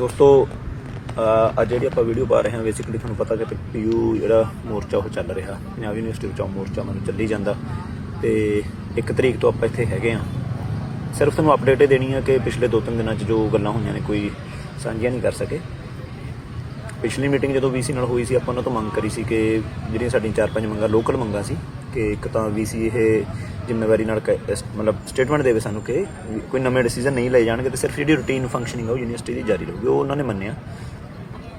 ਦੋਸਤੋ ਅੱਜ ਜਿਹੜੀ ਆਪਾਂ ਵੀਡੀਓ ਪਾ ਰਹੇ ਹਾਂ ਬੇਸਿਕਲੀ ਤੁਹਾਨੂੰ ਪਤਾ ਕਿ ਪੀਯੂ ਜਿਹੜਾ ਮੋਰਚਾ, ਉਹ ਚੱਲ ਰਿਹਾ। ਪੰਜਾਬ ਯੂਨੀਵਰਸਿਟੀ ਵਿੱਚ ਉਹ ਮੋਰਚਾ ਮੈਨੂੰ ਚੱਲੀ ਜਾਂਦਾ। ਤੇ ਇੱਕ ਤਰੀਕ ਤੋਂ ਆਪਾਂ ਇੱਥੇ ਹੈਗੇ ਆ ਸਿਰਫ ਤੁਹਾਨੂੰ ਅਪਡੇਟ ਦੇਣੀ ਹੈ ਕਿ ਪਿਛਲੇ 2-3 ਦਿਨਾਂ 'ਚ ਜੋ ਗੱਲਾਂ ਹੋਈਆਂ ਨੇ, ਕੋਈ ਸਾਂਝੀਆਂ ਨਹੀਂ ਕਰ ਸਕੇ। ਪਿਛਲੀ ਮੀਟਿੰਗ ਜਦੋਂ ਵੀਸੀ ਨਾਲ ਹੋਈ ਸੀ, ਆਪਾਂ ਉਹਨਾਂ ਤੋਂ ਮੰਗ ਕਰੀ ਸੀ ਕਿ ਜਿਹੜੀਆਂ ਸਾਡੀਆਂ ਚਾਰ ਪੰਜ ਮੰਗਾਂ ਲੋਕਲ ਮੰਗਾਂ ਸੀ, ਕਿ ਇੱਕ ਤਾਂ ਵੀਸੀ ਇਹ ਜ਼ਿੰਮੇਵਾਰੀ ਨਾਲ ਕ- ਇਸ- ਮਤਲਬ ਸਟੇਟਮੈਂਟ ਦੇਵੇ ਸਾਨੂੰ ਕਿ ਵੀ ਕੋਈ ਨਵੇਂ ਡਿਸੀਜਨ ਨਹੀਂ ਲਏ ਜਾਣਗੇ ਤੇ ਸਿਰਫ ਜਿਹੜੀ ਰੂਟੀਨ ਫੰਕਸ਼ਨਿੰਗ ਆ ਉਹ ਯੂਨੀਵਰਸਿਟੀ ਦੀ ਜਾਰੀ ਰਹੂਗੀ, ਉਹ ਉਹਨਾਂ ਨੇ ਮੰਨਿਆ।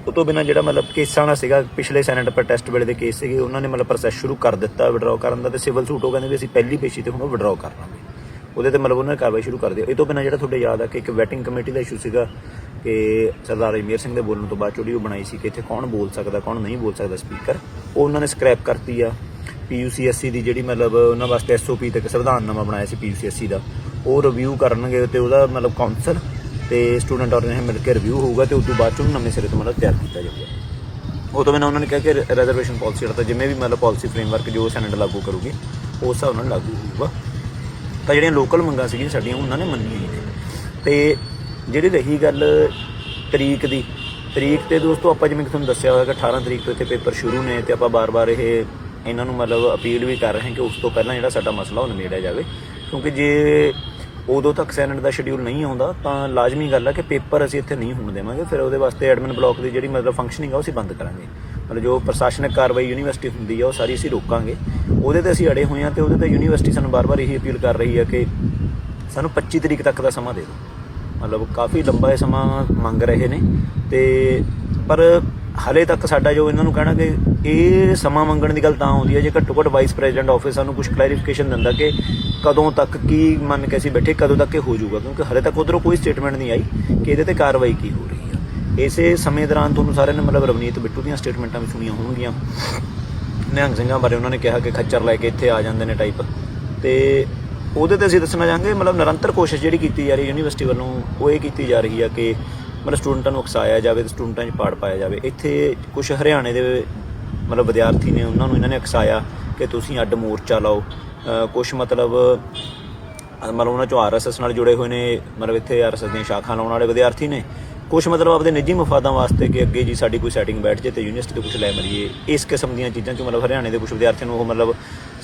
ਉਹ ਤੋਂ ਬਿਨਾਂ ਜਿਹੜਾ ਮਤਲਬ ਕੇਸਾਂ ਦਾ ਸੀਗਾ, ਪਿਛਲੇ ਸੈਨੇਟ ਪ੍ਰੋਟੈਸਟ ਵੇਲੇ ਦੇ ਕੇਸ ਸੀਗੇ, ਉਹਨਾਂ ਨੇ ਮਤਲਬ ਪ੍ਰੋਸੈਸ ਸ਼ੁਰੂ ਕਰ ਦਿੱਤਾ ਵਿਡਰਾਅ ਕਰਨ ਦਾ ਤੇ ਸਿਵਲ ਸੂਟ ਉਹ ਕਹਿੰਦੇ ਵੀ ਅਸੀਂ ਪਹਿਲੀ ਪੇਸ਼ੀ ਤੇ ਹੁਣ ਵਿਡਰਾਅ ਕਰ ਲਾਂਗੇ ਉਹਦੇ ਤੇ ਮਤਲਬ ਉਹਨਾਂ ਨੇ ਕਾਰਵਾਈ ਸ਼ੁਰੂ ਕਰ ਦਿਓ ਇਹ ਤੋਂ ਬਿਨਾਂ ਜਿਹੜਾ ਤੁਹਾਡੇ ਯਾਦ ਆ ਕਿ ਇੱਕ ਵੈਟਿੰਗ ਕਮੇਟੀ ਦਾ ਇਸ਼ੂ ਸੀਗਾ ਕਿ ਸਰਦਾਰ ਅਜਮੇਰ ਸਿੰਘ ਦੇ ਬੋਲਣ ਤੋਂ ਬਾਅਦ ਜਿਹੜੀ ਉਹ ਬਣਾਈ ਸੀ ਕਿ ਇੱਥੇ ਕੌਣ ਬੋਲ ਸਕਦਾ, ਕੌਣ ਨਹੀਂ ਬੋਲ ਸਕਦਾ ਸਪੀਕਰ ਉਹ ਉਹਨਾਂ ਨੇ ਸਕ੍ਰੈਪ ਕਰਤੀ ਆ। ਪੀਯੂਸੀਐਸਸੀ ਦੀ ਜਿਹੜੀ ਮਤਲਬ ਉਹਨਾਂ ਵਾਸਤੇ ਐਸਓਪੀ ਤੇ ਇੱਕ ਸੰਵਿਧਾਨ ਨਵਾਂ ਬਣਾਇਆ ਸੀ ਪੀਯੂਸੀਐਸਸੀ ਦਾ, ਉਹ ਰਿਵਿਊ ਕਰਨਗੇ ਤੇ ਉਹਦਾ ਮਤਲਬ ਕਾਉਂਸਲ ਤੇ ਸਟੂਡੈਂਟ ਆਰਗੇਨਾਈਜੇਸ਼ਨ ਮਿਲ ਕੇ ਰਿਵਿਊ ਹੋਊਗਾ ਤੇ ਉਸ ਤੋਂ ਬਾਅਦ ਚ ਉਹਨੂੰ ਨਵੇਂ ਸਿਰੇ ਤੋਂ ਮਤਲਬ ਤਿਆਰ ਕੀਤਾ ਜਾਊਗਾ। ਉਹ ਤੋਂ ਬਿਨਾਂ ਉਹਨਾਂ ਨੇ ਕਿਹਾ ਕਿ ਰਿਜ਼ਰਵੇਸ਼ਨ ਪਾਲਿਸੀ ਜਿਹੜਾ ਜਿਵੇਂ ਵੀ ਮਤਲਬ ਪਾਲਿਸੀ ਫਰੇਮਵਰਕ ਜੋ ਸੈਨੇਟ ਲਾਗੂ ਕਰੂਗੀ ਉਸ ਹਿਸਾਬ ਨਾਲ ਲਾਗੂ ਹੋਊਗਾ। ਤਾਂ ਜਿਹੜੀਆਂ ਲੋਕਲ ਮੰਗਾਂ ਸੀਗੀਆਂ ਸਾਡੀਆਂ, ਉਹਨਾਂ ਨੇ ਮੰਨੀਆਂ ਨੇ। ਤੇ ਜਿਹੜੀ ਰਹੀ ਗੱਲ ਤਰੀਕ ਦੀ, ਤਰੀਕ ਤੇ ਦੋਸਤੋ ਆਪਾਂ ਜਿਵੇਂ ਕਿ ਤੁਹਾਨੂੰ ਦੱਸਿਆ ਹੋਇਆ ਕਿ 18 ਤਰੀਕ ਤੋਂ ਇੱਥੇ ਪੇਪਰ ਸ਼ੁਰੂ ਨੇ ਤੇ ਆਪਾਂ ਬਾਰ-ਬਾਰ ਇਹ ਇਹਨਾਂ ਨੂੰ ਮਤਲਬ ਅਪੀਲ ਵੀ ਕਰ ਰਹੇ ਹਾਂ ਕਿ ਉਸ ਤੋਂ ਪਹਿਲਾਂ ਜਿਹੜਾ ਸਾਡਾ ਮਸਲਾ ਉਹ ਨਿਬੇੜਿਆ ਜਾਵੇ। ਕਿਉਂਕਿ ਜੇ ਉਦੋਂ ਤੱਕ ਸੈਨੇਟ ਦਾ ਸ਼ਡਿਊਲ ਨਹੀਂ ਆਉਂਦਾ, ਤਾਂ ਲਾਜ਼ਮੀ ਗੱਲ ਹੈ ਕਿ ਪੇਪਰ ਅਸੀਂ ਇੱਥੇ ਨਹੀਂ ਹੋਣ ਦੇਵਾਂਗੇ। ਫਿਰ ਉਹਦੇ ਵਾਸਤੇ ਐਡਮਿਨ ਬਲਾਕ ਦੀ ਜਿਹੜੀ ਮਤਲਬ ਫੰਕਸ਼ਨਿੰਗ ਆ, ਉਹ ਅਸੀਂ ਬੰਦ ਕਰਾਂਗੇ। ਮਤਲਬ ਜੋ ਪ੍ਰਸ਼ਾਸਨਿਕ ਕਾਰਵਾਈ ਯੂਨੀਵਰਸਿਟੀ ਹੁੰਦੀ ਆ, ਉਹ ਸਾਰੀ ਅਸੀਂ ਰੋਕਾਂਗੇ। ਉਹਦੇ ਤੇ ਅਸੀਂ ਅੜੇ ਹੋਏ ਹਾਂ ਤੇ ਉਹਦੇ ਤੇ ਯੂਨੀਵਰਸਿਟੀ ਸਾਨੂੰ ਬਾਰ-ਬਾਰ ਇਹੀ ਅਪੀਲ ਕਰ ਰਹੀ ਹੈ ਕਿ ਸਾਨੂੰ 25 ਤਰੀਕ ਤੱਕ ਦਾ ਸਮਾਂ ਦੇ ਦਿਓ। ਮਤਲਬ ਕਾਫੀ ਲੰਬਾ ਇਹ ਸਮਾਂ ਮੰਗ ਰਹੇ ਨੇ ਤੇ ਪਰ ਹਲੇ ਤੱਕ ਸਾਡਾ ਜੋ ਇਹਨਾਂ ਨੂੰ ਕਹਿਣਾ ਕਿ ਇਹ ਸਮਾਂ ਮੰਗਣ ਦੀ ਗੱਲ ਤਾਂ ਆਉਂਦੀ ਹੈ ਜੇ ਘੱਟੋ ਘੱਟ ਵਾਈਸ ਪ੍ਰੈਜ਼ੀਡੈਂਟ ਆਫਿਸ ਸਾਨੂੰ ਕੁਝ ਕਲੈਰੀਫਿਕੇਸ਼ਨ ਦਿੰਦਾ ਕਿ ਕਦੋਂ ਤੱਕ ਕੀ ਮੰਨ ਕੇ ਅਸੀਂ ਬੈਠੇ, ਕਦੋਂ ਤੱਕ ਇਹ ਹੋ ਜਾਊਗਾ, ਕਿਉਂਕਿ ਹਲੇ ਤੱਕ ਉਧਰੋਂ ਕੋਈ ਸਟੇਟਮੈਂਟ ਨਹੀਂ ਆਈ ਕਿ ਇਹਦੇ ਤੇ ਕਾਰਵਾਈ ਕੀ ਹੋ ਰਹੀ ਹੈ। ਇਸੇ ਸਮੇਂ ਦੌਰਾਨ ਤੁਹਾਨੂੰ ਸਾਰਿਆਂ ਨੇ ਮਤਲਬ ਰਵਨੀਤ ਬਿੱਟੂ ਦੀਆਂ ਸਟੇਟਮੈਂਟਾਂ ਵੀ ਸੁਣੀਆਂ ਹੋਣਗੀਆਂ। ਨਿਹੰਗ ਸਿੰਘਾਂ ਬਾਰੇ ਉਹਨਾਂ ਨੇ ਕਿਹਾ ਕਿ ਖੱਚਰ ਲੈ ਕੇ ਇੱਥੇ ਆ ਜਾਂਦੇ ਨੇ ਟਾਈਪ ਤੇ ਉਹਦੇ ਤੇ ਅਸੀਂ ਦੱਸਣਾ ਚਾਹਾਂਗੇ, ਮਤਲਬ ਨਿਰੰਤਰ ਕੋਸ਼ਿਸ਼ ਜਿਹੜੀ ਕੀਤੀ ਜਾ ਰਹੀ ਯੂਨੀਵਰਸਿਟੀ ਵੱਲੋਂ, ਉਹ ਇਹ ਕੀਤੀ ਜਾ ਰਹੀ ਆ ਕਿ ਮਤਲਬ ਸਟੂਡੈਂਟਾਂ ਨੂੰ ਉਕਸਾਇਆ ਜਾਵੇ ਤੇ ਸਟੂਡੈਂਟਾਂ 'ਚ ਪਾੜ ਪਾਇਆ ਜਾਵੇ। ਇੱਥੇ ਕੁਝ ਹਰਿਆਣੇ ਦੇ ਮਤਲਬ ਵਿਦਿਆਰਥੀ ਨੇ ਉਹਨਾਂ ਨੂੰ ਇਹਨਾਂ ਨੇ ਉਕਸਾਇਆ ਕਿ ਤੁਸੀਂ ਅੱਡ ਮੋਰਚਾ ਲਾਓ। ਕੁਝ ਮਤਲਬ ਮਤਲਬ ਉਹਨਾਂ ਚੋਂ ਆਰਐਸਐਸ ਨਾਲ ਜੁੜੇ ਹੋਏ ਨੇ, ਮਤਲਬ ਇੱਥੇ ਆਰਐਸਐਸ ਦੀਆਂ ਸ਼ਾਖਾ ਲਾਉਣ ਵਾਲੇ ਵਿਦਿਆਰਥੀ ਨੇ। ਕੁਝ ਮਤਲਬ ਆਪਦੇ ਨਿੱਜੀ ਮਫਾਦਾਂ ਵਾਸਤੇ ਕਿ ਅੱਗੇ ਜੀ ਸਾਡੀ ਕੋਈ ਸੈਟਿੰਗ ਬੈਠ ਜੇ ਤੇ ਯੂਨੀਵਰਸਿਟੀ ਤੋਂ ਕੁਝ ਲੈ ਮਰੀਏ ਇਸ ਕਿਸਮ ਦੀਆਂ ਚੀਜ਼ਾਂ ਚ ਮਤਲਬ ਹਰਿਆਣੇ ਦੇ ਕੁਝ ਵਿਦਿਆਰਥੀਆਂ ਨੂੰ ਉਹ ਮਤਲਬ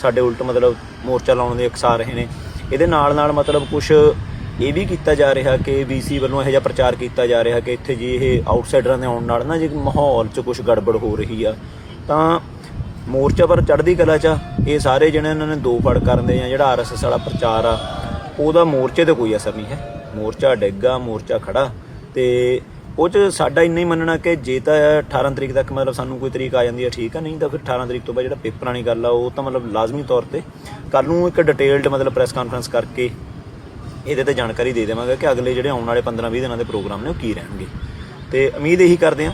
ਸਾਡੇ ਉਲਟ ਮਤਲਬ ਮੋਰਚਾ ਲਾਉਣ ਦੇ ਅਕਸਾ ਰਹੇ ਨੇ। ਇਹਦੇ ਨਾਲ ਨਾਲ ਮਤਲਬ ਕੁਝ ਇਹ ਵੀ ਕੀਤਾ ਜਾ ਰਿਹਾ ਕਿ ਵੀਸੀ ਵੱਲੋਂ ਇਹੋ ਜਿਹਾ ਪ੍ਰਚਾਰ ਕੀਤਾ ਜਾ ਰਿਹਾ ਕਿ ਇੱਥੇ ਜੀ ਇਹ ਆਊਟਸਾਈਡਰਾਂ ਦੇ ਆਉਣ ਨਾਲ ਨਾ ਜੀ ਮਾਹੌਲ 'ਚ ਕੁਝ ਗੜਬੜ ਹੋ ਰਹੀ ਆ। ਤਾਂ ਮੋਰਚਾ ਪਰ ਚੜ੍ਹਦੀ ਕਲਾ 'ਚ ਆ। ਇਹ ਸਾਰੇ ਜਿਹੜੇ ਇਹਨਾਂ ਨੇ ਦੋ ਫੜ ਕਰਨ ਦੇ ਆ, ਜਿਹੜਾ ਆਰਐਸਐਸ ਵਾਲਾ ਪ੍ਰਚਾਰ ਆ, ਉਹਦਾ ਮੋਰਚੇ ਤੇ ਕੋਈ ਅਸਰ ਨਹੀਂ ਹੈ। ਮੋਰਚਾ ਡਿੱਗਾ ਮੋਰਚਾ ਖੜਾ। ਤੇ ਉਹ 'ਚ ਸਾਡਾ ਇੰਨਾ ਹੀ ਮੰਨਣਾ ਕਿ ਜੇ ਤਾਂ 18 ਤਰੀਕ ਤੱਕ ਮਤਲਬ ਸਾਨੂੰ ਕੋਈ ਤਰੀਕ ਆ ਜਾਂਦੀ ਹੈ, ਠੀਕ ਆ। ਨਹੀਂ ਤਾਂ ਫਿਰ 18 ਤਰੀਕ ਤੋਂ ਬਾਅਦ ਜਿਹੜਾ ਪੇਪਰਾਂ ਵਾਲੀ ਗੱਲ ਆ, ਉਹ ਤਾਂ ਮਤਲਬ ਲਾਜ਼ਮੀ ਤੌਰ ਤੇ ਕੱਲ ਨੂੰ ਇੱਕ ਡਿਟੇਲਡ ਮਤਲਬ ਪ੍ਰੈਸ ਕਾਨਫਰੰਸ ਕਰਕੇ ਇਹਦੇ ਤੇ ਜਾਣਕਾਰੀ ਦੇ ਦੇਵਾਂਗੇ ਕਿ ਅਗਲੇ ਜਿਹੜੇ ਆਉਣ ਵਾਲੇ 15-20 ਦਿਨਾਂ ਦੇ ਪ੍ਰੋਗਰਾਮ ਨੇ, ਉਹ ਕੀ ਰਹਿਣਗੇ। ਤੇ ਉਮੀਦ ਇਹੀ ਕਰਦੇ ਹਾਂ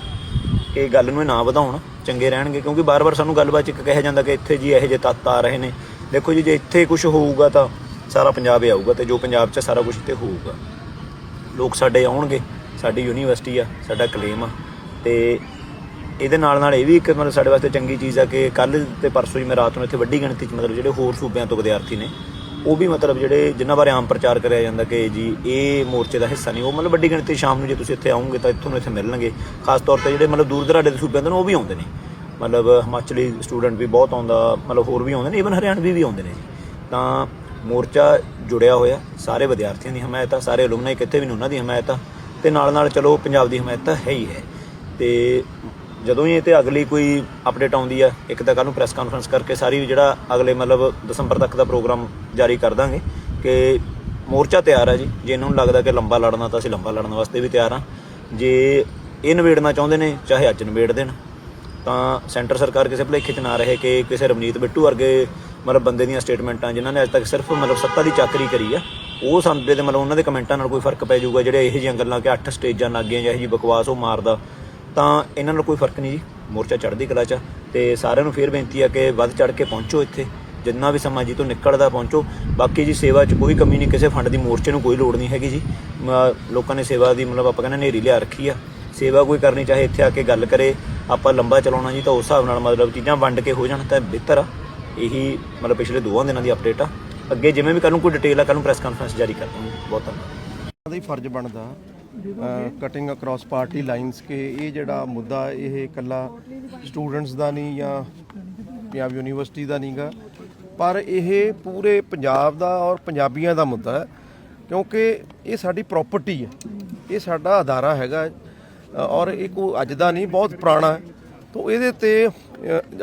ਕਿ ਗੱਲ ਨੂੰ ਇਹ ਨਾ ਵਧਾਉਣ। ਚੰਗੇ ਰਹਿਣਗੇ, ਕਿਉਂਕਿ ਬਾਰ-ਬਾਰ ਸਾਨੂੰ ਗੱਲਬਾਤ 'ਚ ਇੱਕ ਕਿਹਾ ਜਾਂਦਾ ਕਿ ਇੱਥੇ ਜੀ ਇਹੋ ਜਿਹੇ ਤੱਤ ਆ ਰਹੇ ਨੇ। ਦੇਖੋ ਜੀ, ਜੇ ਇੱਥੇ ਕੁਝ ਹੋਊਗਾ ਤਾਂ ਸਾਰਾ ਪੰਜਾਬ ਹੀ ਆਊਗਾ ਤੇ ਜੋ ਪੰਜਾਬ 'ਚ ਸਾਰਾ ਕੁਝ ਤੇ ਹੋਊਗਾ। ਲੋਕ ਸਾਡੇ ਆਉਣਗੇ, ਸਾਡੀ ਯੂਨੀਵਰਸਿਟੀ ਆ, ਸਾਡਾ ਕਲੇਮ ਆ। ਤੇ ਇਹਦੇ ਨਾਲ ਨਾਲ ਇਹ ਵੀ ਇੱਕ ਮਤਲਬ ਸਾਡੇ ਵਾਸਤੇ ਚੰਗੀ ਚੀਜ਼ ਆ ਕਿ ਕੱਲ ਤੇ ਪਰਸੋਂ ਹੀ ਮੈਂ ਰਾਤ ਨੂੰ ਇੱਥੇ ਵੱਡੀ ਗਿਣਤੀ 'ਚ ਮਤਲਬ ਜਿਹੜੇ ਹੋਰ ਸੂਬਿਆਂ ਤੋਂ ਵਿਦਿਆਰਥੀ ਨੇ ਉਹ ਵੀ ਮਤਲਬ ਜਿਹੜੇ ਜਿਨ੍ਹਾਂ ਬਾਰੇ ਆਮ ਪ੍ਰਚਾਰ ਕਰਿਆ ਜਾਂਦਾ ਕਿ ਜੀ ਇਹ ਮੋਰਚੇ ਦਾ ਹਿੱਸਾ ਨਹੀਂ, ਉਹ ਮਤਲਬ ਵੱਡੀ ਗਿਣਤੀ ਸ਼ਾਮ ਨੂੰ ਜੇ ਤੁਸੀਂ ਇੱਥੇ ਆਉਂਗੇ ਤਾਂ ਤੁਹਾਨੂੰ ਇੱਥੇ ਮਿਲਣਗੇ। ਖਾਸ ਤੌਰ ਤੇ ਜਿਹੜੇ ਮਤਲਬ ਦੂਰ ਦਰਾਡੇ ਦੇ ਸੂਬਿਆਂ ਦੇ ਨੇ, ਉਹ ਵੀ ਆਉਂਦੇ ਨੇ। ਮਤਲਬ ਹਿਮਾਚਲੀ ਸਟੂਡੈਂਟ ਵੀ ਬਹੁਤ ਆਉਂਦਾ, ਮਤਲਬ ਹੋਰ ਵੀ ਆਉਂਦੇ ਨੇ ਇਵਨ ਹਰਿਆਣਵੀ ਵੀ ਆਉਂਦੇ ਨੇ। ਜੀ ਤਾਂ ਮੋਰਚਾ ਜੁੜਿਆ ਹੋਇਆ, ਸਾਰੇ ਵਿਦਿਆਰਥੀਆਂ ਦੀ ਹਮਾਇਤ ਆ ਸਾਰੇ ਅਲੁਮਨਾਈ ਕਿਤੇ ਵੀ ਨੇ ਉਹਨਾਂ ਦੀ ਹਮਾਇਤ। ਆ ਤੇ ਨਾਲ ਨਾਲ ਚਲੋ ਪੰਜਾਬ ਦੀ ਹਮਾਇਤ ਹੈ ਹੀ ਹੈ। ਤੇ ਜਦੋਂ ਹੀ ਇਹ ਤੇ ਅਗਲੀ ਕੋਈ ਅਪਡੇਟ ਆਉਂਦੀ ਹੈ ਇੱਕ ਤਾਂ ਕੱਲ ਨੂੰ ਪ੍ਰੈਸ ਕਾਨਫਰੰਸ ਕਰਕੇ ਸਾਰੀ ਜਿਹੜਾ ਅਗਲੇ ਮਤਲਬ ਦਸੰਬਰ ਤੱਕ ਦਾ ਪ੍ਰੋਗਰਾਮ ਜਾਰੀ ਕਰ ਦਾਂਗੇ ਕਿ ਮੋਰਚਾ ਤਿਆਰ ਹੈ ਜੀ। ਜੇ ਇਹਨਾਂ ਨੂੰ ਲੱਗਦਾ ਕਿ ਲੰਬਾ ਲੜਨਾ ਤਾਂ ਅਸੀਂ ਲੰਬਾ ਲੜਨ ਵਾਸਤੇ ਵੀ ਤਿਆਰ ਹਾਂ ਜੇ ਇਹ ਨਿਬੇੜਨਾ ਚਾਹੁੰਦੇ ਨੇ, ਚਾਹੇ ਅੱਜ ਨਿਬੇੜ ਦੇਣ, ਤਾਂ ਸੈਂਟਰ ਸਰਕਾਰ ਕਿਸੇ ਭੁਲੇਖੇ 'ਚ ਨਾ ਰਹੇ ਕਿ ਕਿਸੇ ਰਵਨੀਤ ਬਿੱਟੂ ਵਰਗੇ ਮਤਲਬ ਬੰਦੇ ਦੀਆਂ ਸਟੇਟਮੈਂਟਾਂ ਜਿਨ੍ਹਾਂ ਨੇ ਅੱਜ ਤੱਕ ਸਿਰਫ ਮਤਲਬ ਸੱਤਾ ਦੀ ਚਾਕਰੀ ਕਰੀ ਆ, ਉਹ ਸੰਦੇ ਤੇ ਮਤਲਬ ਉਹਨਾਂ ਦੇ ਕਮੈਂਟਾਂ ਨਾਲ ਕੋਈ ਫ਼ਰਕ ਪੈ ਜਾਊਗਾ, ਜਿਹੜੇ ਇਹੋ ਜਿਹੀਆਂ ਗੱਲਾਂ ਕਿ ਅੱਠ ਸਟੇਜਾਂ ਲੱਗ ਗਈਆਂ ਜਾਂ ਇਹੋ ਜਿਹੀ ਬਕਵਾਸ ਉਹ ਮਾਰਦਾ। ਤਾਂ ਇਹਨਾਂ ਨੂੰ ਕੋਈ ਫ਼ਰਕ ਨਹੀਂ ਜੀ, ਮੋਰਚਾ ਚੜ੍ਹਦੀ ਕਲਾ 'ਚ ਆ। ਤੇ ਸਾਰਿਆਂ ਨੂੰ ਫੇਰ ਬੇਨਤੀ ਆ ਕਿ ਵੱਧ ਚੜ੍ਹ ਕੇ ਪਹੁੰਚੋ ਇੱਥੇ। ਜਿੰਨਾ ਵੀ ਸਮਾਂ ਜੀ ਤੋਂ ਨਿਕਲਦਾ ਪਹੁੰਚੋ। ਬਾਕੀ ਜੀ ਸੇਵਾ 'ਚ ਕੋਈ ਕਮੀ ਨਹੀਂ, ਕਿਸੇ ਫੰਡ ਦੀ ਮੋਰਚੇ ਨੂੰ ਕੋਈ ਲੋੜ ਨਹੀਂ ਹੈਗੀ ਜੀ। ਲੋਕਾਂ ਨੇ ਸੇਵਾ ਦੀ ਮਤਲਬ ਆਪਾਂ ਕਹਿੰਦੇ ਨੇਰੀ ਲਿਆ ਰੱਖੀ ਆ। ਸੇਵਾ ਕੋਈ ਕਰਨੀ ਚਾਹੇ ਇੱਥੇ ਆ ਕੇ ਗੱਲ ਕਰੇ, ਆਪਾਂ ਲੰਬਾ ਚਲਾਉਣਾ ਜੀ ਤਾਂ ਉਸ ਹਿਸਾਬ ਨਾਲ ਮਤਲਬ ਚੀਜ਼ਾਂ ਵੰਡ ਕੇ ਹੋ ਜਾਣ ਤਾਂ ਬਿਹਤਰ ਆ। ਇਹੀ ਮਤਲਬ ਪਿਛਲੇ ਦੋਵਾਂ ਦਿਨਾਂ ਦੀ ਅਪਡੇਟ ਆ। ਅੱਗੇ ਜਿਵੇਂ ਵੀ ਕੱਲ ਨੂੰ ਕੋਈ ਡਿਟੇਲ ਆ ਕੱਲ ਨੂੰ ਪ੍ਰੈਸ ਕਾਨਫਰੰਸ ਜਾਰੀ ਕਰ ਦਾਂਗੇ ਬਹੁਤ ਧੰਨਵਾਦ। ਦਾ ਹੀ ਫਰਜ਼ ਬਣਦਾ ਕਟਿੰਗ ਅਕ੍ਰੋਸ ਪਾਰਟੀ ਲਾਈਨਸ ਕੇ ਇਹ ਜਿਹੜਾ ਮੁੱਦਾ ਇਹ ਇਕੱਲਾ ਸਟੂਡੈਂਟਸ ਦਾ ਨਹੀਂ ਜਾਂ ਪੰਜਾਬ ਯੂਨੀਵਰਸਿਟੀ ਦਾ ਨਹੀਂਗਾ। ਪਰ ਇਹ ਪੂਰੇ ਪੰਜਾਬ ਦਾ ਔਰ ਪੰਜਾਬੀਆਂ ਦਾ ਮੁੱਦਾ ਹੈ, ਕਿਉਂਕਿ ਇਹ ਸਾਡੀ ਪ੍ਰਾਪਰਟੀ ਹੈ, ਇਹ ਸਾਡਾ ਅਦਾਰਾ ਹੈਗਾ ਔਰ ਇਹ ਕੋਈ ਅੱਜ ਦਾ ਨਹੀਂ, ਬਹੁਤ ਪੁਰਾਣਾ ਹੈ। ਤੋਂ ਇਹਦੇ ਤੇ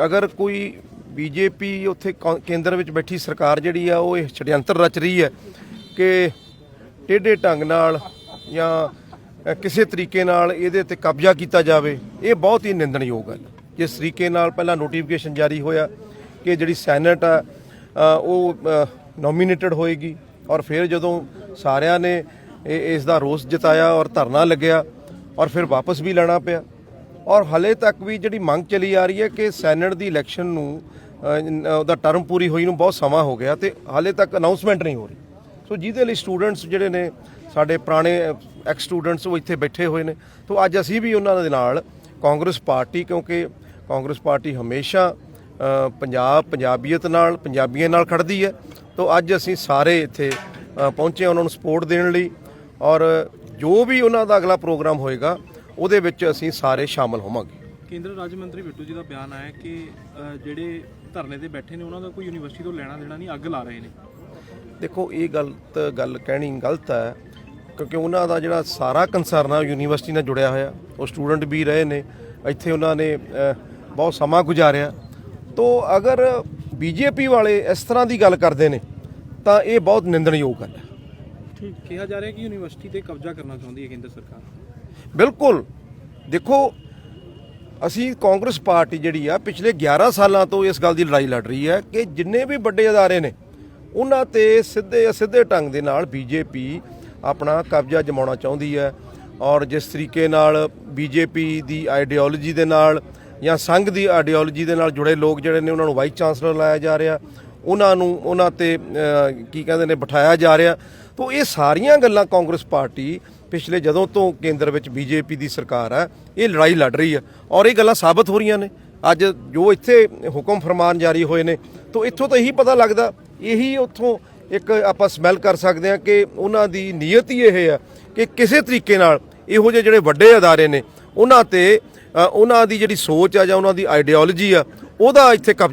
ਅਗਰ ਕੋਈ ਬੀਜੇਪੀ ਉੱਥੇ ਕੌ- ਕੇਂਦਰ ਵਿੱਚ ਬੈਠੀ ਸਰਕਾਰ ਜਿਹੜੀ ਆ, ਉਹ ਇਹ ਛੜਯੰਤਰ ਰਚ ਰਹੀ ਹੈ ਕਿ ਟੇਢੇ ਢੰਗ ਨਾਲ ਜਾਂ ਕਿਸੇ ਤਰੀਕੇ ਨਾਲ ਇਹਦੇ ਤੇ ਕਬਜ਼ਾ ਕੀਤਾ ਜਾਵੇ, ਇਹ ਬਹੁਤ ਹੀ ਨਿੰਦਣਯੋਗ ਹੈ। ਜਿਸ ਤਰੀਕੇ ਨਾਲ ਪਹਿਲਾਂ ਨੋਟੀਫਿਕੇਸ਼ਨ ਜਾਰੀ ਹੋਇਆ ਕਿ ਜਿਹੜੀ ਸੈਨੇਟ ਆ ਉਹ ਨੋਮੀਨੇਟਡ ਹੋਏਗੀ ਔਰ ਫਿਰ ਜਦੋਂ ਸਾਰਿਆਂ ਨੇ ਇਸ ਦਾ ਰੋਸ ਜਤਾਇਆ ਔਰ ਧਰਨਾ ਲੱਗਿਆ ਔਰ ਫਿਰ ਵਾਪਸ ਵੀ ਲੈਣਾ ਪਿਆ ਔਰ ਹਲੇ ਤੱਕ ਵੀ ਜਿਹੜੀ ਮੰਗ ਚਲੀ ਆ ਰਹੀ ਹੈ ਕਿ ਸੈਨੇਟ ਦੀ ਇਲੈਕਸ਼ਨ ਨੂੰ ਉਹਦਾ ਟਰਮ ਪੂਰੀ ਹੋਈ ਨੂੰ ਬਹੁਤ ਸਮਾਂ ਹੋ ਗਿਆ ਤੇ ਹਾਲੇ ਤੱਕ ਅਨਾਉਂਸਮੈਂਟ ਨਹੀਂ ਹੋ ਰਹੀ। ਸੋ ਜਿਹਦੇ ਲਈ ਸਟੂਡੈਂਟਸ ਜਿਹੜੇ ਨੇ ਸਾਡੇ ਪੁਰਾਣੇ ਐਕਸ ਸਟੂਡੈਂਟਸ ਉਹ ਇੱਥੇ ਬੈਠੇ ਹੋਏ ਨੇ। ਤੋਂ ਅੱਜ ਅਸੀਂ ਵੀ ਉਹਨਾਂ ਦੇ ਨਾਲ ਕਾਂਗਰਸ ਪਾਰਟੀ ਕਿਉਂਕਿ ਕਾਂਗਰਸ ਪਾਰਟੀ ਹਮੇਸ਼ਾ ਪੰਜਾਬ ਪੰਜਾਬੀਅਤ ਨਾਲ ਪੰਜਾਬੀਆਂ ਨਾਲ ਖੜਦੀ ਹੈ। ਤੋਂ ਅੱਜ ਅਸੀਂ ਸਾਰੇ ਇੱਥੇ ਪਹੁੰਚੇ ਉਹਨਾਂ ਨੂੰ ਸਪੋਰਟ ਦੇਣ ਲਈ। ਔਰ ਜੋ ਵੀ ਉਹਨਾਂ ਦਾ ਅਗਲਾ ਪ੍ਰੋਗਰਾਮ ਹੋਏਗਾ ਉਹਦੇ ਵਿੱਚ ਅਸੀਂ ਸਾਰੇ ਸ਼ਾਮਲ ਹੋਵਾਂਗੇ। ਕੇਂਦਰ ਰਾਜ ਮੰਤਰੀ ਬਿੱਟੂ ਜੀ ਦਾ ਬਿਆਨ ਆਇਆ ਕਿ ਜਿਹੜੇ ਧਰਨੇ ਤੇ ਬੈਠੇ ਨੇ ਉਹਨਾਂ ਦਾ ਕੋਈ ਯੂਨੀਵਰਸਿਟੀ ਤੋਂ ਲੈਣਾ ਦੇਣਾ ਨਹੀਂ ਅੱਗ ਲਾ ਰਹੇ ਨੇ। ਦੇਖੋ ਇਹ ਗਲਤ ਗੱਲ ਕਹਿਣੀ ਗਲਤ ਹੈ। ਕਿਉਂਕਿ ਉਹਨਾਂ ਦਾ ਜਿਹੜਾ ਸਾਰਾ ਕੰਸਰਨ ਆ ਯੂਨੀਵਰਸਿਟੀ ਨਾਲ ਜੁੜਿਆ ਹੋਇਆ। ਉਹ ਸਟੂਡੈਂਟ ਵੀ ਰਹੇ ਨੇ। ਇੱਥੇ ਉਹਨਾਂ ਨੇ ਬਹੁਤ ਸਮਾਂ ਗੁਜ਼ਾਰਿਆ। ਤੋਂ ਅਗਰ ਬੀਜੇਪੀ ਵਾਲੇ ਇਸ ਤਰ੍ਹਾਂ ਦੀ ਗੱਲ ਕਰਦੇ ਨੇ ਤਾਂ ਇਹ ਬਹੁਤ ਨਿੰਦਣਯੋਗ ਗੱਲ ਹੈ। ਠੀਕ। ਕਿਹਾ ਜਾ ਰਿਹਾ ਕਿ ਯੂਨੀਵਰਸਿਟੀ ਤੇ ਕਬਜ਼ਾ ਕਰਨਾ ਚਾਹੁੰਦੀ ਹੈ ਕੇਂਦਰ ਸਰਕਾਰ? ਬਿਲਕੁਲ। ਦੇਖੋ ਅਸੀਂ ਕਾਂਗਰਸ ਪਾਰਟੀ ਜਿਹੜੀ ਆ ਪਿਛਲੇ 11 ਸਾਲਾਂ ਤੋਂ ਇਸ ਗੱਲ ਦੀ ਲੜਾਈ ਲੜ ਰਹੀ ਹੈ ਕਿ ਜਿੰਨੇ ਵੀ ਵੱਡੇ ਅਦਾਰੇ ਨੇ ਉਹਨਾਂ ਤੇ ਸਿੱਧੇ ਅਸਿੱਧੇ ਢੰਗ ਦੇ ਨਾਲ ਬੀਜੇਪੀ ਆਪਣਾ ਕਬਜ਼ਾ ਜਮਾਉਣਾ ਚਾਹੁੰਦੀ ਹੈ ਔਰ ਜਿਸ ਤਰੀਕੇ ਨਾਲ ਬੀਜੇਪੀ ਦੀ ਆਈਡੀਓਲੋਜੀ ਦੇ ਨਾਲ ਜਾਂ ਸੰਘ ਦੀ ਆਈਡੀਓਲੋਜੀ ਦੇ ਨਾਲ ਜੁੜੇ ਲੋਕ ਜਿਹੜੇ ਨੇ ਉਹਨਾਂ ਨੂੰ ਵਾਈਸ ਚਾਂਸਲਰ ਲਾਇਆ ਜਾ ਰਿਹਾ, ਉਹਨਾਂ ਨੂੰ ਉਹਨਾਂ ਤੇ ਕੀ ਕਹਿੰਦੇ ਨੇ, ਬਿਠਾਇਆ ਜਾ ਰਿਹਾ। ਤੋਂ ਇਹ ਸਾਰੀਆਂ ਗੱਲਾਂ ਕਾਂਗਰਸ ਪਾਰਟੀ ਪਿਛਲੇ ਜਦੋਂ ਤੋਂ ਕੇਂਦਰ ਵਿੱਚ ਬੀਜੇਪੀ ਦੀ ਸਰਕਾਰ ਹੈ, ਇਹ ਲੜਾਈ ਲੜ ਰਹੀ ਹੈ ਔਰ ਇਹ ਗੱਲਾਂ ਸਾਬਤ ਹੋ ਰਹੀਆਂ ਨੇ। ਅੱਜ ਜੋ ਇੱਥੇ ਹੁਕਮ ਫਰਮਾਨ ਜਾਰੀ ਹੋਏ ਨੇ, ਤੋਂ ਇੱਥੋਂ ਤਾਂ ਇਹੀ ਪਤਾ ਲੱਗਦਾ, ਇਹੀ ਉੱਥੋਂ ਇੱਕ ਆਪਾਂ ਸਮੈਲ ਕਰ ਸਕਦੇ ਹਾਂ ਕਿ ਉਹਨਾਂ ਦੀ ਨੀਅਤ ਹੀ ਇਹ ਆ ਕਿ ਕਿਸੇ ਤਰੀਕੇ ਨਾਲ ਇਹੋ ਜਿਹੇ ਜਿਹੜੇ ਵੱਡੇ ਅਦਾਰੇ ਨੇ, ਉਹਨਾਂ ਤੇ ਉਹਨਾਂ ਦੀ ਜਿਹੜੀ ਸੋਚ ਆ ਜਾਂ ਉਹਨਾਂ ਦੀ ਆਈਡੀਓਲੋਜੀ ਆ, ਉਹਦਾ ਇੱਥੇ ਕਬਜ਼ਾ